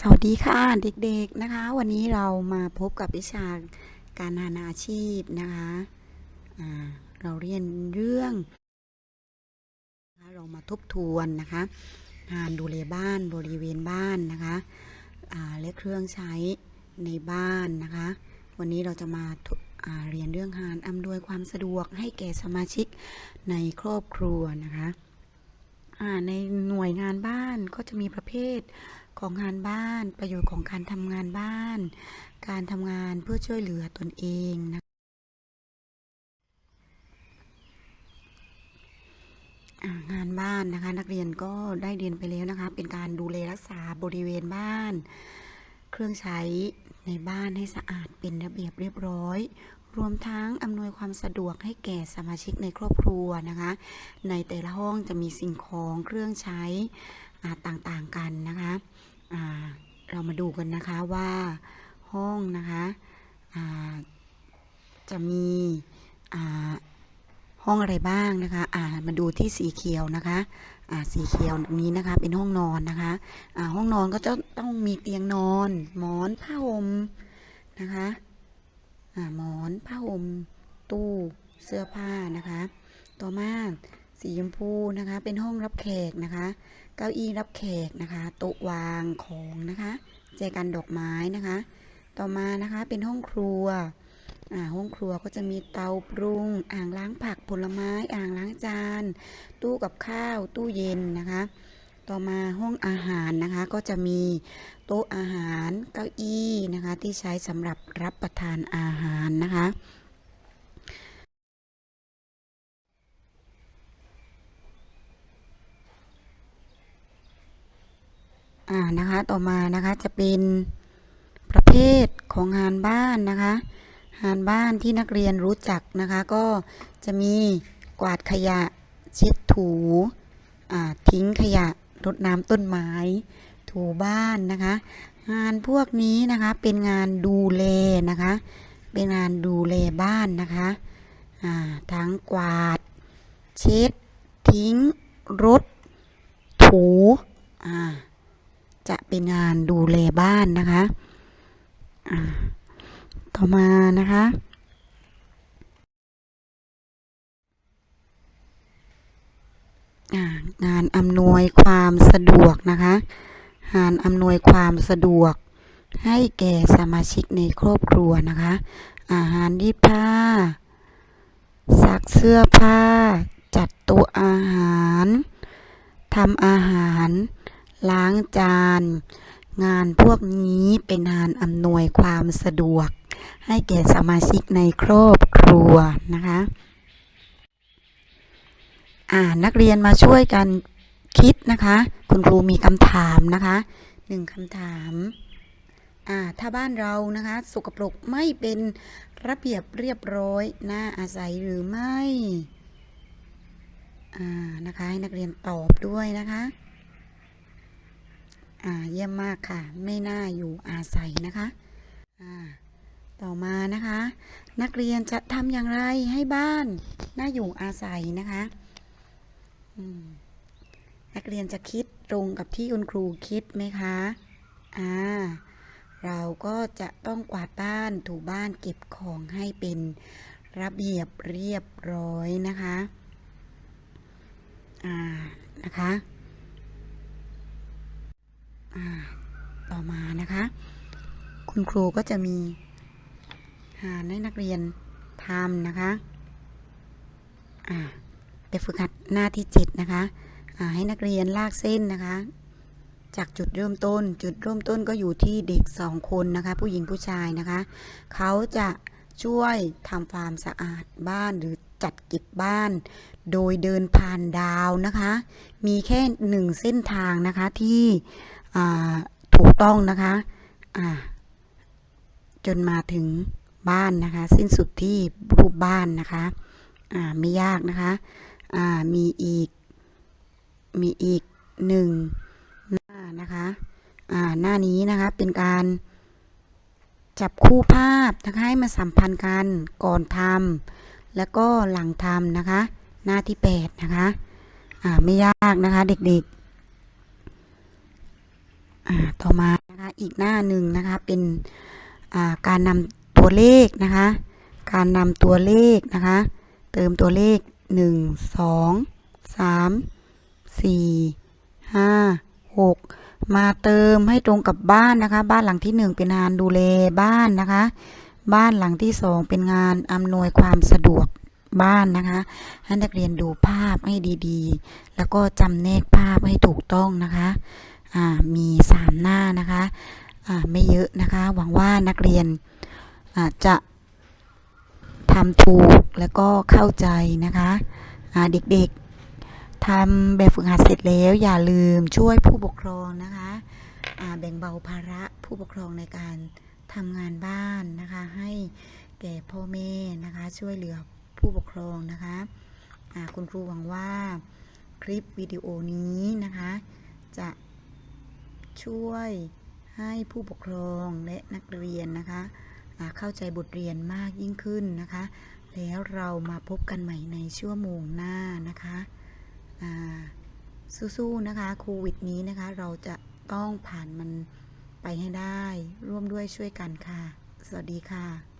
สวัสดีค่ะเด็กๆนะคะ วันนี้เรามาพบกับวิชาการงานอาชีพนะคะเราเรียนเรื่องเรามาทบทวนนะคะงานดูแลบ้านบริเวณบ้านนะคะและเครื่องใช้ในบ้านนะคะ วันนี้เราจะมาาเรียนเรื่องงานอำนวยความสะดวกให้แก่สมาชิกในครอบครัวนะคะในหน่วยงานบ้านก็จะมีประเภท ของงานบ้าน ประโยชน์ของการทำงานบ้าน การทำงานเพื่อช่วยเหลือตนเองนะงานบ้านนะคะ นักเรียนก็ได้เรียนไปแล้วนะคะ เป็นการดูแลรักษาบริเวณบ้าน เครื่องใช้ในบ้านให้สะอาดเป็นระเบียบเรียบร้อย รวมทั้งอำนวยความสะดวกให้แก่สมาชิกในครอบครัวนะคะ ในแต่ละห้องจะมีสิ่งของเครื่องใช้ ต่างๆกันนะคะเรามาดูกันนะคะว่าห้องนะคะจะมีห้องอะไรบ้างนะคะมาดูที่สีเขียวนะคะสีเขียวนี้นะคะเป็นห้องนอนนะคะอ่าห้องนอนก็จะต้องมีเตียงนอน หมอนผ้าห่มนะคะอ่าหมอนผ้าห่มตู้เสื้อผ้านะคะ ต่อมา สีชมพูนะคะ เป็นห้องรับแขกนะคะ เก้าอี้รับแขกนะคะโต๊ะวางของนะคะแจกันดอกไม้นะคะ ต่อมานะคะเป็นห้องครัวอ่าห้องครัวก็จะมีเตาปรุง อ่างล้างผักผลไม้อ่างล้างจาน ตู้กับข้าวตู้เย็นนะคะ ต่อมาห้องอาหารนะคะก็จะมีโต๊ะอาหารเก้าอี้นะคะที่ใช้สำหรับรับประทานอาหารนะคะ อ่านะคะต่อมานะคะจะเป็นประเภทของงานบ้านนะคะงานบ้านที่นักเรียนรู้จักนะคะ ก็จะมีกวาดขยะเช็ดถูทิ้งขยะรดน้ำต้นไม้ ถูบ้านนะคะ งานพวกนี้นะคะเป็นงานดูแลนะคะ เป็นงานดูแลบ้านนะคะทั้งกวาด เช็ด ทิ้ง รด ถูอ่า จะเป็นงานดูแลบ้านนะคะต่อมานะคะ งานอำนวยความสะดวกนะคะ งานอำนวยความสะดวก ให้แก่สมาชิกในครอบครัวนะคะ อาหารรีดผ้าซักเสื้อผ้า จัดโต๊ะอาหารทำอาหาร ล้างจาน งานพวกนี้เป็นงานอำนวยความสะดวก ให้แก่สมาชิกในครอบครัวนะคะอ่านักเรียนมาช่วยกันคิดนะคะ คุณครูมีคำถามนะคะหนึ่งคำถามอ่าถ้าบ้านเรานะคะสกปรกไม่เป็นระเบียบเรียบร้อยน่าอาศัยหรือไม่อ่านะคะให้นักเรียนตอบด้วยนะคะ อ่าเยี่ยมมากค่ะ ไม่น่าอยู่อาศัยนะคะอ่าต่อมานะคะ นักเรียนจะทำอย่างไรให้บ้านน่าอยู่อาศัยนะคะนักเรียนจะคิดตรงกับที่คุณครูคิดไหมคะอ่าเราก็จะต้องกวาดบ้านถูบ้านเก็บของให้เป็นระเบียบเรียบร้อยนะคะ อ่า นะคะ ต่อมานะคะ คุณครูก็จะมีงานให้นักเรียนทำนะคะอ่าแบบฝึกหัดหน้าที่7นะคะให้นักเรียนลากเส้นนะคะ จากจุดเริ่มต้น จุดเริ่มต้นก็อยู่ที่เด็กสองคนนะคะ ผู้หญิงผู้ชายนะคะ เขาจะช่วยทำความสะอาดบ้านหรือจัดเก็บบ้าน โดยเดินผ่านดาวนะคะ มีแค่หนึ่งเส้นทางนะคะที่ ถูกต้องนะคะจนมาถึงบ้านนะคะ สิ้นสุดที่รูปบ้านนะคะไม่ยากนะคะมีอีกมีอีกหนึ่งหน้านะคะหน้านี้นะคะเป็นการจับคู่ภาพนะคะให้มาสัมพันธ์กันก่อนทำแล้วก็หลังทำนะคะ หน้าที่ 8 นะคะ อ่า ไม่ยากนะคะเด็กๆ อ่าต่อมานะคะอีกหน้าหนึ่งนะคะเป็นอ่าการนำตัวเลขนะคะ การนำตัวเลขนะคะ เติมตัวเลข 1 2 3 4 5 6 มาเติมให้ตรงกับบ้านนะคะ บ้านหลังที่ 1 เป็นงานดูแลบ้านนะคะ บ้านหลังที่ 2 เป็นงานอำนวยความสะดวกบ้านนะคะ ให้นักเรียนดูภาพให้ดีๆ แล้วก็จำแนกภาพให้ถูกต้องนะคะ มีสามหน้านะคะไม่เยอะนะคะ หวังว่านักเรียนจะทำถูกแล้วก็เข้าใจนะคะเด็กๆทำแบบฝึกหัดเสร็จแล้วอย่าลืมช่วยผู้ปกครองนะคะแบ่งเบาภาระผู้ปกครองในการทำงานบ้านนะคะ ให้แก่พ่อแม่นะคะ ช่วยเหลือผู้ปกครองนะคะคุณครูหวังว่าคลิปวิดีโอนี้นะคะ จะ ช่วยให้ผู้ปกครองและนักเรียนนะคะเข้าใจบทเรียนมากยิ่งขึ้นนะคะ แล้วเรามาพบกันใหม่ในชั่วโมงหน้านะคะสู้ๆนะคะโควิดนี้นะคะเราจะต้องผ่านมันไปให้ได้ ร่วมด้วยช่วยกันค่ะ สวัสดีค่ะ